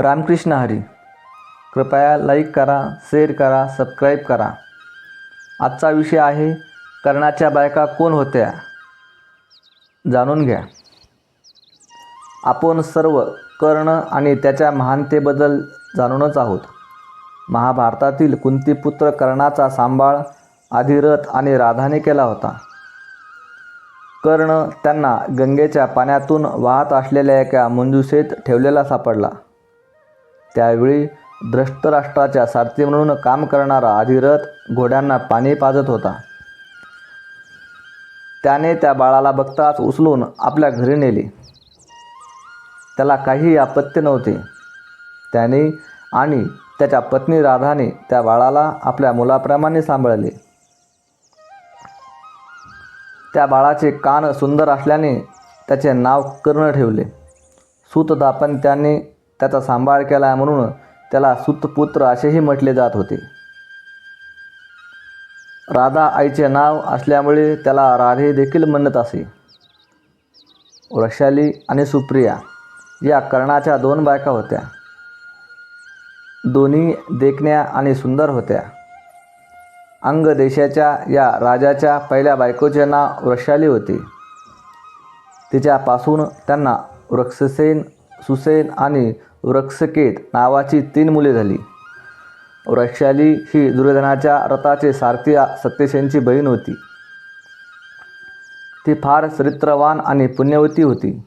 रामकृष्ण हरी. कृपया लाईक करा शेअर करा सबस्क्राईब करा. आजचा विषय आहे कर्णाच्या बायका कोण होत्या? जाणून घ्या. आपण सर्व कर्ण आणि त्याच्या महानतेबद्दल जाणूनच आहोत. महाभारतातील कुंतीपुत्र कर्णाचा सांभाळ अधिरथ आणि राधाने केला होता. कर्ण त्यांना गंगेच्या पाण्यातून वाहत असलेल्या एका मंजुषेत ठेवलेला सापडला. त्यावेळी धृष्टराष्ट्राच्या सारथी म्हणून काम करणारा अधिरथ घोड्यांना पाणी पाजत होता. त्याने त्या बाळाला बघताच उचलून आपल्या घरी नेले. त्याला काही आपत्ती नव्हते. त्याने आणि त्याच्या पत्नी राधाने त्या बाळाला आपल्या मुलाप्रमाणे सांभाळले. त्या बाळाचे कान सुंदर असल्याने त्याचे नाव कर्ण ठेवले. सूतदापन त्याने त्याचा सांभाळ केला म्हणून त्याला सुतपुत्र असेही म्हटले जात होते. राधा आईचे नाव असल्यामुळे त्याला राधे देखील म्हणत असे. वृषाली आणि सुप्रिया या कर्णाच्या दोन बायका होत्या. दोन्ही देखण्या आणि सुंदर होत्या. अंग देशाच्या या राजाच्या पहिल्या बायकोचे नाव वृषाली होते. तिच्यापासून त्यांना वृक्षसेन सुसेन आणि वृक्षकेत नावाची तीन मुले झाली. वृक्षाली ही दुर्योधनाच्या रथाचे सारथी सत्यसेनची बहीण होती. ती फार चरित्रवान आणि पुण्यवती होती.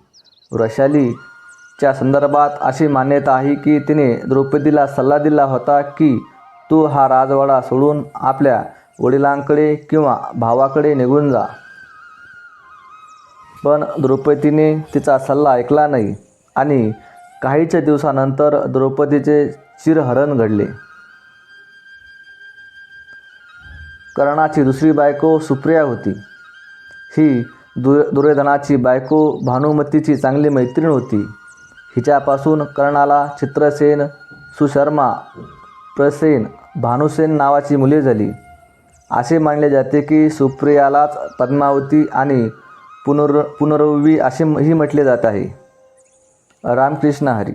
वृषालीच्या संदर्भात अशी मान्यता आहे की तिने द्रौपदीला सल्ला दिला होता की तू हा राजवाडा सोडून आपल्या वडिलांकडे किंवा भावाकडे निघून जा. पण द्रौपदीने तिचा सल्ला ऐकला नाही आणि काहीच्या दिवसानंतर द्रौपदीचे चिरहरण घडले. कर्णाची दुसरी बायको सुप्रिया होती. ही दुर दुर्योधनाची बायको भानुमतीची चांगली मैत्रीण होती. हिच्यापासून कर्णाला चित्रसेन सुशर्मा प्रसेन भानुसेन नावाची मुले झाली. असे मानले जाते की सुप्रियालाच पद्मावती आणि पुनर पुनरवी असे ही म्हटले जात आहे. रामकृष्ण हरी.